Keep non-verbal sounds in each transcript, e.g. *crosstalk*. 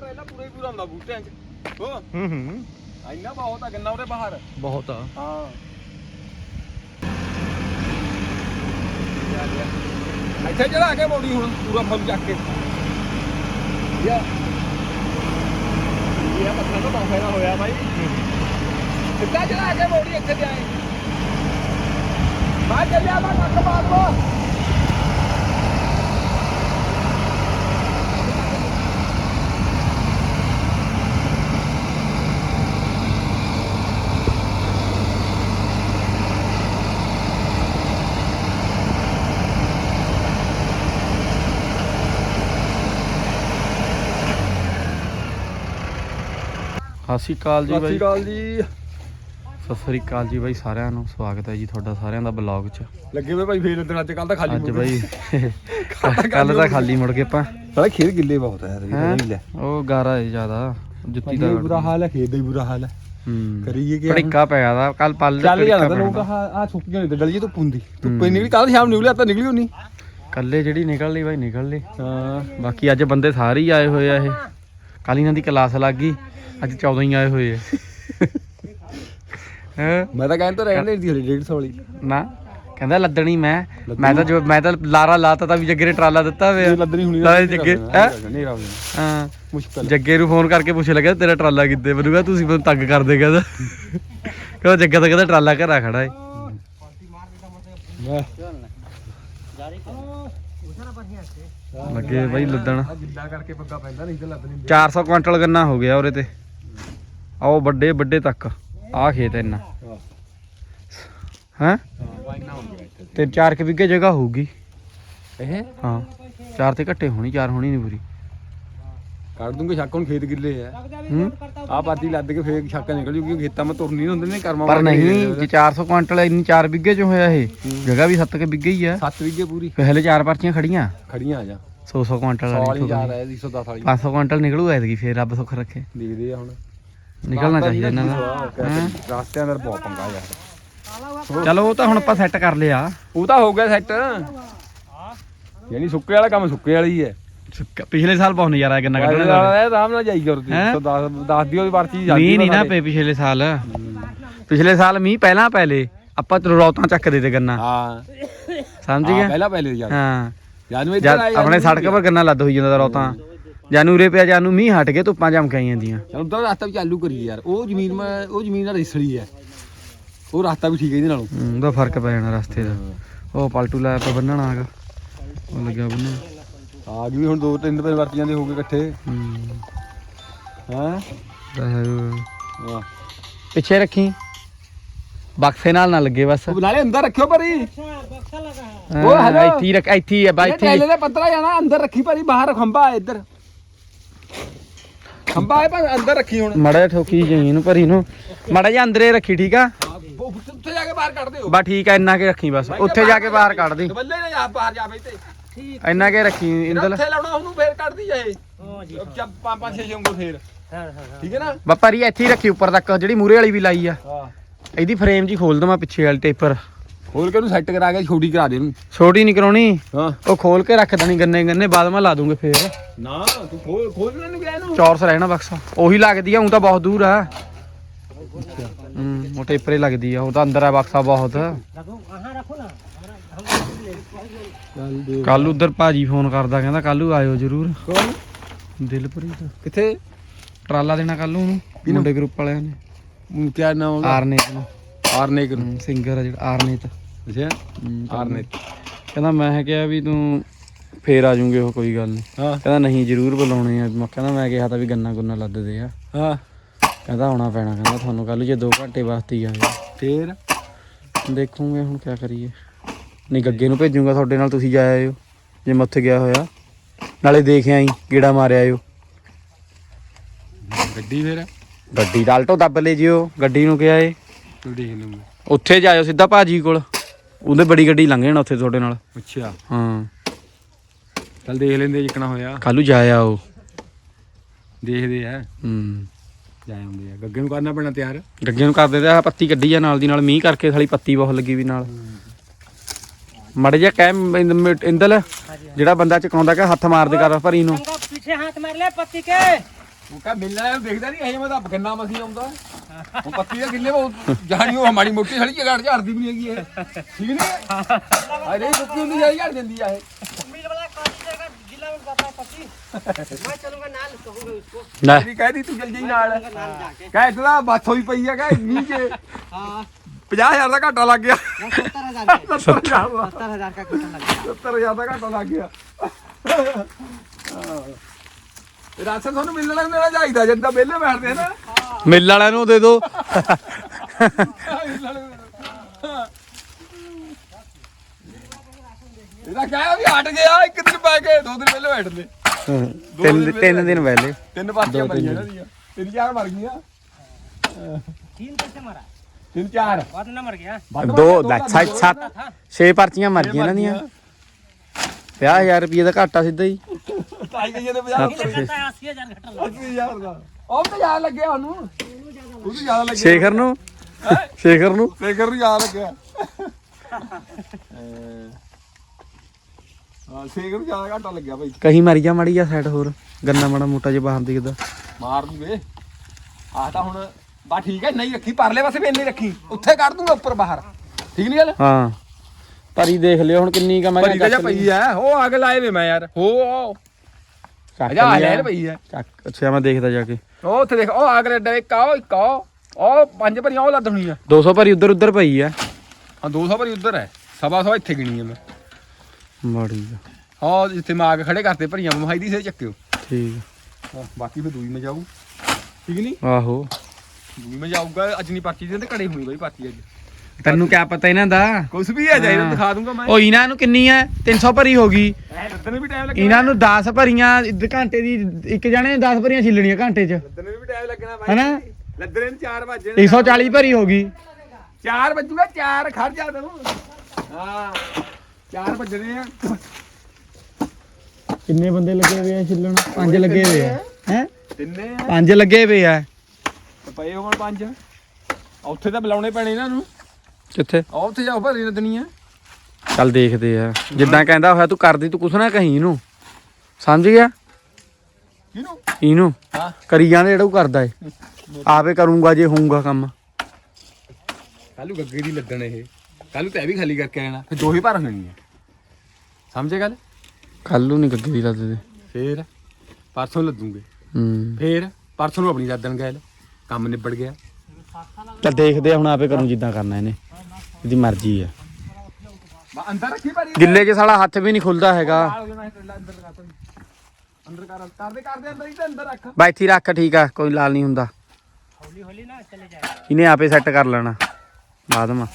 ਪੂਰਾ ਹੀ ਪੂਰਾ ਹੁੰਦਾ ਬੂਟਿਆਂ 'ਚ। ਹੋ ਹੂੰ ਹੂੰ। ਇੰਨਾ ਬਹੁਤ ਆ ਗੰਨਾ ਉਹਦੇ ਬਾਹਰ? ਬਹੁਤ ਆ। ਹਾਂ। ਇੱਥੇ ਚੜਾ ਕੇ ਮੋੜੀ ਹੁਣ ਪੂਰਾ ਫੁੱਲ ਚੱਕ ਕੇ। ਯਾ ਇਹ ਪੱਥਰ ਤਾਂ ਬਹੁਤ ਫਾਇਦਾ ਹੋਇਆ ਬਾਈ। ਸਿੱਧਾ ਚੜਾ ਕੇ ਮੋੜੀ ਇੱਥੇ ਤੇ ਆਏ। ਬਾਹਰ ਚੱਲਿਆ ਬਾ ਕੱਟ ਮਾਰ ਲੋ ਸਤਿ ਸ਼੍ਰੀ ਅਕਾਲ ਜੀ ਸਤਿ ਸ਼੍ਰੀ ਬਾਈ। ਅਕਾਲ ਜੀ। ਸਤਿ ਸ਼੍ਰੀ ਅਕਾਲ ਜੀ ਬਾਈ ਸਾਰਿਆਂ ਨੂੰ ਸਵਾਗਤ ਹੈ ਜੀ ਤੁਹਾਡਾ ਸਾਰਿਆਂ ਦਾ ਬਲੌਗ 'ਚ। ਲੱਗੇ ਵੇ ਭਾਈ ਫੇਰ ਅੱਜ ਕੱਲ ਤਾਂ ਖਾਲੀ ਅੱਜ ਬਾਈ ਕੱਲ ਤਾਂ ਖਾਲੀ ਮੁੜ ਗਏ। ਆਪਾਂ। ਸਾਲਾ ਖੇਤ ਗਿੱਲੇ ਬਹੁਤ ਹੈ ਹੈਂ? ਉਹ ਗਾਰਾ ਹੈ ਜ਼ਿਆਦਾ ਜੁੱਤੀ ਦਾ ਬੁਰਾ ਹਾਲ ਹੈ ਖੇਤ ਦਾ ਹੀ ਬੁਰਾ ਹਾਲ ਹੈ। ਹੂੰ। ਕਰੀਏ ਕੀ ਪੜਿੱਕਾ ਪਿਆ ਦਾ ਕੱਲ ਪੱਲ ਚੱਲ ਜਾਣਾ ਤਾਂ ਲੋਕ ਆ ਸੁੱਕ ਗਏ ਤੇ ਡਲੀ ਧੁੱਪ ਹੁੰਦੀ। ਧੁੱਪੇ ਨਿਕਲੀ ਕੱਲ ਸ਼ਾਮ ਨਿਕਲਿਆ ਤਾਂ ਨਿਕਲੀ ਹੋਣੀ। ਕੱਲੇ ਜਿਹੜੀ ਨਿਕਲ ਲਈ ਬਾਈ ਨਿਕਲ ਲਈ। ਹਾਂ। ਬਾਕੀ ਅੱਜ ਬੰਦੇ ਸਾਰੇ ਹੀ ਆਏ ਹੋਏ ਆ ਇਹ। ਕੱਲ ਇਹਨਾਂ ਦੀ ਕਲਾਸ ਲੱਗ ਗਈ। ਅੱਜ 14 ਹੀ ਆਏ ਹੋਏ ਆ। ਹੈ? ਮੈਂ ਤਾਂ ਕਹਿੰਦਾ ਰਹਿਣ ਦੀ ਹਲੇ 150 ਵਾਲੀ। ਨਾ ਕਹਿੰਦਾ ਲੱਦਣੀ ਮੈਂ। ਮੈਂ ਤਾਂ ਜੋ ਮੈਂ ਤਾਂ ਲਾਰਾ ਲਾਤਾ ਤਾਂ ਵੀ ਜੱਗੇ ਨੇ ਟਰਾਲਾ ਦਿੱਤਾ ਵੇ ਇਹ ਲੱਦਣੀ ਹੁਣੀ ਲਾਏ ਜੱਗੇ ਹੈਂ? ਨੇਰਾ ਹੋ ਜਾਣਾ ਹਾਂ। ਮੁਸ਼ਕਲ ਜੱਗੇ ਨੂੰ ਫੋਨ ਕਰਕੇ ਪੁੱਛ ਲੱਗਾ ਤੇਰਾ ਟਰਾਲਾ ਕਿੱਦੇ ਬਣੂਗਾ ਤੁਸੀਂ ਮੈਨੂੰ ਤੰਗ ਕਰਦੇ ਕਹਿੰਦਾ। ਕਹਿੰਦਾ ਜੱਗਾ ਤਾਂ ਕਹਿੰਦਾ ਟਰਾਲਾ ਘਰਾ ਖੜਾ ਏ। ਮੈਂ ਲੱਗੇ ਬਾਈ ਲੱਦਣ। ਗਿੱਲਾ ਕਰਕੇ ਪੱਗਾ ਪੈਂਦਾ ਨਹੀਂ ਤੇ ਲੱਦ ਨਹੀਂ 400 ਕੁਇੰਟਲ ਗੰਨਾ ਹੋ ਗਿਆ ਉਹਦੇ ਤੇ। ਆਓ ਵੱਡੇ ਵੱਡੇ ਤੱਕ। ਆ ਖੇਤ ਇੰਨਾ। ਹਾਂ? ਤੇ 4 ਕਿ ਵਿਗੇ ਜਗ੍ਹਾ ਹੋਊਗੀ। ਇਹ? ਹਾਂ। ਚਾਰ ਤੇ ਘੱਟੇ ਹੋਣੀ ਚਾਰ ਹੋਣੀ ਨਹੀਂ ਪੂਰੀ। ਕੱਢ ਦੂੰਗੇ ਛੱਕ ਹੁਣ ਖੇਤ ਗਿੱਲੇ ਆ। ਆ ਪਾਤੀ ਲੱਦ ਕੇ ਫੇਰ ਛੱਕ ਨਿਕਲ ਜੂਗੀ ਖੇਤਾਂ ਮੈਂ ਤੁਰਨੀ ਹੁੰਦੇ ਨੇ ਕਰਮਾ ਪਰ ਨਹੀਂ ਜੇ 400 ਕੁਇੰਟਲ ਇੰਨੀ 4 ਵਿਗੇ ਚ ਹੋਇਆ ਇਹ। ਜਗ੍ਹਾ ਵੀ 7 ਕੇ ਵਿਗੇ ਹੀ ਆ। 7 ਵਿਗੇ ਪੂਰੀ। ਪਹਿਲੇ ਚਾਰ ਪਰਚੀਆਂ ਖੜੀਆਂ। ਖੜੀਆਂ ਆ ਜਾ। 100 100 ਕੁਇੰਟਲ ਵਾਲੀ ਹੀ ਯਾਦ ਆਇਆ 110 ਵਾਲੀ। 500 ਕੁਇੰਟਲ ਨਿਕਲੂ ਐਤਕੀ ਫੇਰ ਰੱਬ ਸੁੱਖ ਰੱਖੇ। ਦੇਖਦੇ ਆ ਹੁਣ। ਨਿਕਲਣਾ ਚਾਹੀਦਾ ਇਹਨਾਂ ਦਾ। ਹੈਂ? ਰਾਸਤਿਆਂ ਅੰਦਰ ਬਹੁਤ ਪੰਗਾ ਯਾਰ। ਚਲੋ ਉਹ ਤਾਂ ਹੁਣ ਆਪਾਂ ਸੈੱਟ ਕਰ ਲਿਆ। ਉਹ ਤਾਂ ਹੋ ਗਿਆ ਸੈੱਟ ਯਾਨੀ ਸੁੱਕੇ ਵਾਲਾ ਕੰਮ ਸੁੱਕੇ ਵਾਲੀ ਹੈ। ਪਿਛਲੇ ਸਾਲ ਬਹੁਤ ਨਜ਼ਾਰਾ ਆਇਆ ਗੰਨਾ ਕੱਢਣ ਦਾ ਆਰਾਮ ਨਾਲ ਜਾਈ ਕਰਦੀ। ਹੈਂ? 110 ਦੱਸ ਦਿਓ ਦੀ ਪਰਚੀ ਜਾਂਦੀ ਮੀਂਹ ਨਹੀਂ ਨਾ ਪਏ ਪਿਛਲੇ ਸਾਲ। ਪਿਛਲੇ ਸਾਲ ਮੀਂਹ ਪਹਿਲਾਂ ਪਹਿਲੇ ਆਪਾਂ ਰੌਤਾਂ ਚੱਕਦੇ ਤੇ ਗੰਨਾ। ਹਾਂ। ਸਮਝ ਹਾਂ, ਗਿਆ? ਪਹਿਲਾਂ ਪਹਿਲੇ ਯਾਰ। ਹਾਂ। ਇੱਧਰ ਆਏ ਆਪਣੇ ਸੜਕ 'ਪਰ ਗੰਨਾ ਲੱਦ ਹੋਈ ਜਾਂਦਾ ਤਾ ਰੌਤਾਂ। ਜਾਨੂ ਉਰੇ ਪਿਆ ਜਾਨੂ ਮੀਂਹ ਹਟ ਕੇ ਧੁੱਪਾਂ ਜਮ ਆਈ ਜਾਂਦੀਆਂ ਚਲ ਉਧਰ ਰਸਤਾ ਵੀ ਚਾਲੂ ਕਰੀ ਯਾਰ। ਉਹ ਜ਼ਮੀਨ ਮੈਂ ਉਹ ਜ਼ਮੀਨ ਨਾਲ ਰਿਸਲੀ ਹੈ ਉਹ ਰਸਤਾ ਵੀ ਠੀਕ ਹੈ ਇਹਦੇ ਨਾਲੋਂ। ਹੂੰ, ਉਹਦਾ ਫ਼ਰਕ ਪੈ ਜਾਣਾ ਰਸਤੇ ਦਾ। ਉਹ ਪਲਟੂ ਲਾਇਆ ਪਿਆ ਬੰਨਣ ਆਗਾ ਉਹ ਲੱਗਿਆ ਬੰਨਣ। ਆ ਗਈ ਹੁਣ ਦੋ ਤਿੰਨ ਦਿਨ ਵਰਤੀਆਂ ਦੇ ਹੋ ਗਏ ਇਕੱਠੇ। ਹੂੰ। ਹਾਂ? ਵਾਹਿਗੁਰੂ। ਵਾਹ ਪਿੱਛੇ ਰੱਖੀ। ਬਕਸੇ ਨਾਲ ਨਾ ਲੱਗੇ ਬਸ। ਉਹ ਨਾਲੇ ਅੰਦਰ ਰੱਖਿਓ ਭਰੀ। ਹਾਂ, ਉਹ ਹੈਲੋ। ਇੱਥੇ ਹੀ ਰੱਖ ਇੱਥੇ ਹੀ ਆ ਬਾ ਇੱਥੇ ਹੀ। ਟੈਲੇ ਦੇ ਜਾਣਾ ਅੰਦਰ ਰੱਖੀ ਭਰੀ ਬਾਹਰ ਖੰਭਾ ਹੈ ਇੱਧਰ। ਖੰਭਾ ਹੈ ਪਰ ਅੰਦਰ ਰੱਖੀ ਹੁਣ। ਮੜਾ ਠੋਕੀ ਜਾਈ ਇਹਨੂੰ ਭਰੀ ਨੂੰ। ਮੜਾ ਜਿਹਾ ਅੰਦਰੇ ਰੱਖੀ ਠੀਕ ਆ? ਉੱਥੇ ਜਾ ਕੇ ਬਾਹਰ ਕੱਢ ਦਿਓ। ਬਾ ਠੀਕ ਆ ਇੰਨਾ ਕੇ ਰੱਖੀ ਬਸ। ਉੱਥੇ ਜਾ ਕੇ ਬਾਹਰ ਕੱਢ ਦੀ। ਬੱਲੇ ਨੇ ਜਾ ਬਾਹਰ ਜਾਵੇ ਤੇ। ਇੰਨਾ ਕੇ ਰੱਖੀ ਇੰਦਲ ਉੱਥੇ ਲਾਉਣਾ ਉਹਨੂੰ ਫੇਰ ਕੱਢਦੀ ਜਾਏ ਹਾਂ ਜੀ ਜਦ ਪੰਜ ਪੰਜ ਛੇ ਜੰਗੂ ਫੇਰ। ਠੀਕ ਹੈ ਨਾ? ਬਾ ਭਰੀ ਇੱਥੇ ਹੀ ਰੱਖੀ ਉੱਪਰ ਤੱਕ। ਜਿਹੜੀ ਮੂਰੇ ਵਾਲੀ ਵੀ ਲਾਈ ਆ। ਹਾਂ। ਇਹਦੀ ਫਰੇਮ ਜੀ ਖੋਲ ਦਵਾਂ ਪਿੱਛੇ ਵਾਲੀ ਟੇਪਰ। ਹੋਰ ਕਿ ਉਹਨੂੰ ਸੈੱਟ ਕਰਾ ਕੇ ਛੋਟੀ ਕਰਾ ਦੇ ਉਹਨੂੰ। ਛੋਟੀ ਨਹੀਂ ਕਰਾਉਣੀ? ਹਾਂ। ਉਹ ਖੋਲ ਕੇ ਰੱਖ ਦੇਣੀ ਗੰਨੇ ਗੰਨੇ ਬਾਅਦ ਮੈਂ ਲਾ ਦੂੰਗੇ ਫੇਰ। ਨਾ ਤੂੰ ਖੋਲ ਖੋਲ ਲੈਣ ਗਿਆ ਇਹਨੂੰ ਚੌਰਸ ਰਹਿਣਾ ਬਕਸਾ। ਉਹੀ ਲੱਗਦੀ ਆ ਉਹ ਤਾਂ ਬਹੁਤ ਦੂਰ ਆ। ਹੂੰ ਉਹ ਟੇਪਰੇ ਲੱਗਦੀ ਆ ਉਹ ਤਾਂ ਅੰਦਰ ਆ ਬਕਸਾ ਬਹੁਤ। ਕੱਲ ਉਧਰ ਭਾਜੀ ਫੋਨ ਕਰਦਾ ਕਹਿੰਦਾ ਕੱਲੂ ਆਇਓ ਜਰੂਰ। ਕੌਣ? ਦਿਲਪ੍ਰੀਤ। ਕਿੱਥੇ? ਟਰਾਲਾ ਦੇਣਾ ਕੱਲ ਨੂੰ ਮੁੰਡੇ ਗਰੁੱਪ ਵਾਲਿਆਂ ਨੇ। ਕਿਆ ਨਾਮ ਉਹਦਾ? ਆਰਨੇਤ ਨੂੰ। ਆਰਨੇਕ ਨੂੰ। ਸਿੰਗਰ ਆ ਜਿਹੜਾ ਆਰਨੇਤ। ਅੱਛਾ। ਹੂੰ, ਆਰਨੇਕ ਕਹਿੰਦਾ ਮੈਂ ਕਿਹਾ ਵੀ ਤੂੰ ਫੇਰ ਆ ਜਾਊਂਗੇ ਉਹ ਕੋਈ ਗੱਲ ਨਹੀਂ ਹਾਂ। ਕਹਿੰਦਾ ਨਹੀਂ ਜਰੂਰ ਬੁਲਾਉਣੇ ਆ। ਮੈਂ ਕਹਿੰਦਾ ਮੈਂ ਕਿਹਾ ਤਾਂ ਵੀ ਗੰਨਾ ਗੁੰਨਾ ਲੱਦਦੇ ਆ। ਹਾਂ। ਕਹਿੰਦਾ ਆਉਣਾ ਪੈਣਾ ਕਹਿੰਦਾ ਤੁਹਾਨੂੰ ਕੱਲ ਜੇ 2 ਘੰਟੇ ਵਾਸਤੇ ਹੀ ਆਏ ਫੇਰ? ਦੇਖੂਗੇ ਹੁਣ ਕੀ ਕਰੀਏ। ਨਹੀਂ ਗੱਗੇ ਨੂੰ ਭੇਜੂਗਾ ਤੁਹਾਡੇ ਨਾਲ ਤੁਸੀਂ ਜਾ ਆਇਓ ਜੇ ਮੈਂ ਉੱਥੇ ਗਿਆ ਹੋਇਆ। ਨਾਲੇ ਦੇਖ ਆਈ ਗੇੜਾ ਮਾਰਿਆ ਆਇਓ ਗੱਡੀ ਫੇਰ? ਗੱਡੀ ਦਾ ਆਲਟੋ ਦੱਬ ਲੈ ਜਿਓ ਗੱਡੀ ਨੂੰ ਕਿਹਾ ਏ। ਤੂੰ ਦੇਖ ਲੂੰਗਾ ਉੱਥੇ ਜਾਇਓ ਸਿੱਧਾ ਭਾਜੀ ਕੋਲ ਉਹਦੇ ਬੜੀ ਗੱਡੀ ਲੰਘ ਜਾਣਾ ਉੱਥੇ ਤੁਹਾਡੇ ਨਾਲ ਅੱਛਾ ਹਾਂ ਚੱਲ ਦੇਖ ਲੈਂਦੇ ਜਿੱਕਣਾ ਹੋਇਆ ਕੱਲੂ ਜਾਇਆ ਉਹ ਦੇਖਦੇ ਆ ਹੂੰ ਜਾ ਆਉਂਦੇ ਆ ਗੱਗੇ ਨੂੰ ਕਰਨਾ ਪੈਣਾ ਤਿਆਰ ਗੱਗੇ ਨੂੰ ਕਰਦੇ ਤੇ ਆਹ ਪੱਤੀ ਕੱਢੀ ਆ ਨਾਲ ਦੀ ਨਾਲ ਮੀਂਹ ਕਰਕੇ ਸਾਲੀ ਪੱਤੀ ਬਹੁਤ ਲੱਗੀ ਵੀ ਨਾਲ ਮੜ ਜਾ ਕਹਿ ਇੰਦ- ਮਿ- ਇੰਦਲ ਜਿਹੜਾ ਬੰਦਾ ਚਕਾਉਂਦਾ ਕਿ ਹੱਥ ਮਾਰਦੇ ਕਰ ਭਰੀ ਨੂੰ पीछे हाथ मार ले पत्ती के ਉਹ ਕਹ ਮਿਲਣ ਵਾਲਾ ਨੂੰ ਦੇਖਦਾ ਨਹੀਂ ਇਹ ਮੈਂ ਤਾਂ ਗੰਨਾ ਮਸੀ ਆਉਂਦਾ ਉਹ ਪੱਤੀ ਦੇ ਕਿੱਲੇ ਉਹ ਜਾਣੀ ਉਹ ਮਾੜੀ ਮੋਟੀ ਸੜੀ ਜਗੜ ਝਾੜਦੀ ਵੀ ਨਹੀਂ ਹੈਗੀ ਇਹ ਠੀਕ ਨਹੀਂ ਅਰੇ ਇਹ ਸੁੱਕੀ ਹੁੰਦੀ ਜਾਈ ਝੜ ਜਾਂਦੀ ਆ ਇਹ मिल वाला काटी जाएगा जिला में जाता है पति मैं चलूंगा नाल कहूंगा उसको ਲੈ ਮੇਰੀ ਕਹਿਦੀ ਤੂੰ ਚੱਲ ਜਾਈ ਨਾਲ नाल जाके ਕਹਿ ਇਤਨਾ ਬੱਸ ਹੋਈ ਪਈ ਆ ਕਹਿ ਮੀਂਹ ਚ हाँ 50000 ਦਾ ਘਾਟਾ ਲੱਗ ਗਿਆ सत्तर हजार का 70000 ਦਾ सत्तर हजार का क्वेश्चन लग गया 70000 ਦਾ ਘਾਟਾ ਲੱਗ ਗਿਆ ਹਾਂ ਰਾਸ਼ਨ ਤੁਹਾਨੂੰ ਮਿਲਣਾ ਦੇਣਾ ਚਾਹੀਦਾ ਜਦ ਤਾਂ ਵਿਹਲੇ ਬੈਠਦੇ ਆ ਨਾ ਮਿਲ ਵਾਲਿਆਂ ਨੂੰ ਦੇ ਦੋ ਇਹਦਾ ਕਹਿਆ ਵੀ ਹਟ ਗਿਆ ਇੱਕ ਦਿਨ ਪੈ ਕੇ ਦੋ ਦਿਨ ਪਹਿਲੇ ਬੈਠਦੇ ਤਿੰਨ ਤਿੰਨ ਦਿਨ ਪਹਿਲੇ ਤਿੰਨ ਪਾਰਟੀਆਂ ਮਰੀਆਂ ਇਹਨਾਂ ਦੀਆਂ ਤਿੰਨ ਚਾਰ ਮਰ ਗਈਆਂ तीन कैसे मरा ਤਿੰਨ ਚਾਰ बाद में मर गया ਵੱਧ ਦੋ ਮਰ ਲੈ ਗਿਆ, ਸੱਤ ਸੱਤ ਛੇ ਹਜ਼ਾਰ ਰੁਪਏ ਦਾ ਘਾਟਾ ਸਿੱਧਾ ਹੀ। ਤਾਈ ਜੀ 50 80000 ਘਟਣ ਲੱਗ 80000 ਦਾ। ਉਹ ਤਾਂ ਯਾਰ ਲੱਗਿਆ ਉਹਨੂੰ ਉਹਨੂੰ ਜ਼ਿਆਦਾ ਲੱਗਿਆ। ਸ਼ੇਖਰ ਨੂੰ। ਸ਼ੇਖਰ ਨੂੰ। ਸ਼ੇਖਰ ਨੂੰ ਯਾਦ ਲੱਗਿਆ। ਹਾਂ ਸ਼ੇਖਰ ਜ਼ਿਆਦਾ ਘਾਟਾ ਲੱਗਿਆ ਭਾਈ ਕਹੀਂ ਮਾਰੀ ਜਾ ਮਾੜੀ ਜਾ ਸਾਈਡ ਹੋਰ। ਗੰਨਾ ਮਾੜਾ ਮੋਟਾ ਜਿਹਾ ਬਾਹਰ ਦੀ ਦਿਖਦਾ। ਮਾਰ ਦੂਗੇ ਆਹ ਤਾਂ ਹੁਣ ਬਾ ਠੀਕ ਹੈ ਨਹੀਂ ਰੱਖੀ ਪਰਲੇ ਪਾਸੇ ਵੀ ਇੰਨੀ ਰੱਖੀ। ਉੱਥੇ ਕੱਢ ਦੂੰਗਾ ਉੱਪਰ ਬਾਹਰ। ਠੀਕ ਨਹੀਂ ਗੱਲ? ਹਾਂ। ਭਰੀ ਦੇਖ ਲਿਓ ਹੁਣ ਕਿੰਨੀ ਕਾ ਮੈਂ ਭਰੀ ਤਾਂ ਜਾ ਪਈ ਐ ਉਹ ਅੱਗ ਲਾਏ ਵੇ ਮੈਂ ਯਾਰ। ਹੋ ਉਹ ਅਜਾ ਲੈ ਪਈ ਐ ਚੱਕ। ਅੱਛਾ ਮੈਂ ਦੇਖਦਾ ਜਾ ਕੇ। ਉਹ ਉੱਥੇ ਦੇਖ ਉਹ ਅੱਗ ਲੱਡਾ ਇੱਕ ਆ ਉਹ ਇੱਕ ਆ ਉਹ। ਉਹ ਪੰਜ ਭਰੀਆਂ ਉਹ ਲੱਦ ਹੋਣੀ ਆ। 200 ਭਰੀ ਉਧਰ ਉਧਰ ਪਈ ਆ। ਹਾਂ 200 ਭਰੀ ਉੱਧਰ ਹੈ। ਸਵਾ ਸਵਾ ਇੱਥੇ ਗਿਣੀ ਆ ਮੈਂ। ਮਾੜੀ ਆ। ਹਾਂ ਜਿੱਥੇ ਮੈਂ ਖੜੇ ਕਰਤੇ ਭਰੀਆਂ ਮਹਾਈ ਦੀ ਸੇ ਚੱਕਿਓ। ਠੀਕ ਹਾਂ, ਬਾਕੀ ਫਿਰ ਦੂਈ ਮੈਂ ਜਾਊ। ਠੀਕ ਨਹੀਂ ਆ। ਆਹੋ। ਦੂਈ ਮੈਂ ਜਾਊਗਾ ਅੱਜ ਨਹੀਂ ਪਰਚੀ ਦੇ ਤੇ ਘੜੇ ਹੋਣੀ ਬਈ ਪਰਚੀ ਅੱਜ। ਤੈਨੂੰ ਕੀ ਪਤਾ ਇਹਨਾਂ ਦਾ? ਕੁਛ ਵੀ ਹੈ ਜਾਈ ਹਾਂ। ਦਿਖਾ ਦੂੰਗਾ ਮੈਂ। ਉਹ ਇਹਨਾਂ ਨੂੰ ਕਿੰਨੀ ਐ 300 ਭਰੀ ਹੋ ਗਈ। ਐ ਲੱਦਣ ਵੀ ਟਾਈਮ ਲੱਗਣਾ ਇਹਨਾਂ ਨੂੰ 10 ਭਰੀਆਂ ਇੱਕ ਘੰਟੇ ਦੀ ਇੱਕ ਜਣੇ ਨੇ 10 ਭਰੀਆਂ ਛਿੱਲਣੀਆਂ ਘੰਟੇ 'ਚ। ਲੱਦਣ ਵੀ ਟਾਈਮ ਲੱਗਣਾ ਬਾਈ। ਹਨਾ? ਲੱਦਣੇ ਨੂੰ 4 ਵਜੇ 140 ਭਰੀ ਹੋ ਗਈ। 4 ਵੱਜੂਗਾ 4 ਖੜ ਜਾ ਤੈਨੂੰ ਹਾਂ 4 ਵੱਜਣੇ ਆ। ਕਿੰਨੇ ਬੰਦੇ ਲੱਗੇ ਹੋਏ ਆ ਛਿੱਲਣ? ਪੰਜ ਲੱਗੇ ਹੋਏ ਆ। ਹੈ? ਤਿੰਨੇ ਆ। ਪੰਜ ਲੱਗੇ ਹੋਏ ਆ। ਤੇ ਪਏ ਹੋਣ ਪੰਜ। ਉੱਥੇ ਤਾਂ ਬੁਲਾਉਣੇ ਪੈਣੇ ਇਹਨਾਂ ਨੂੰ। ਕਿੱਥੇ? ਆ ਉੱਥੇ ਜਾਓ ਭਰੀ ਲੱਦਣੀ ਆ ਚੱਲ ਦੇਖਦੇ ਆ। ਜਿੱਦਾਂ ਕਹਿੰਦਾ ਹੋਇਆ ਤੂੰ ਕਰਦੀ ਤੂੰ ਕੁਛ ਨਾ ਕਹੀਂ ਇਹਨੂੰ। ਸਮਝ ਗਿਆ? ਕਿਹਨੂੰ ਇਹਨੂੰ? ਹਾਂ। ਕਰੀ ਜਾਂਦੇ ਜਿਹੜਾ ਉਹ ਕਰਦਾ ਏ। ਆਪੇ ਕਰੂੰਗਾ ਜੇ ਹੋਊਗਾ ਕੰਮ। ਕੱਲੂ ਗੱਗੇ ਦੀ ਲੱਦਣ ਇਹ। ਕੱਲੂ ਤੇ ਵੀ ਖਾਲੀ ਕਰਕੇ ਆਣਾ ਫਿਰ ਦੋ ਹੀ ਭਰ ਹੋਣੀ ਆ ਸਮਝੇ ਗੱਲ? ਕੱਲ ਨੂੰ ਨਹੀਂ ਗੱਗੇ ਦੀ ਲੱਦ ਦੇ। ਫੇਰ ਪਰਸੋਂ ਲੱਦੂਗੇ। ਹੂੰ। ਫੇਰ ਪਰਸੋਂ ਨੂੰ ਆਪਣੀ ਲੱਦਣ ਗਏ। ਕੰਮ ਨਿਬੜ ਗਿਆ। ਚੱਲ ਦੇਖਦੇ ਆ ਹੁਣ ਆਪੇ ਕਰੂੰ ਜਿੱਦਾਂ ਕਰਨਾ ਇਹਨੇ। ਇਹਦੀ ਮਰਜ਼ੀ ਹੈ ਗਿੱਲੇ 'ਚ ਸਾਲਾ ਹੱਥ ਵੀ ਨਹੀਂ ਖੁੱਲਦਾ ਹੈਗਾ। ਅੰਦਰ ਰੱਖ। ਠੀਕ ਆ ਕੋਈ ਲਾਲ ਨਹੀਂ ਹੁੰਦਾ। ਇਹਨੇ ਆਪੇ ਸੈੱਟ ਕਰ ਲੈਣਾ ਬਾਅਦ ਮਾ।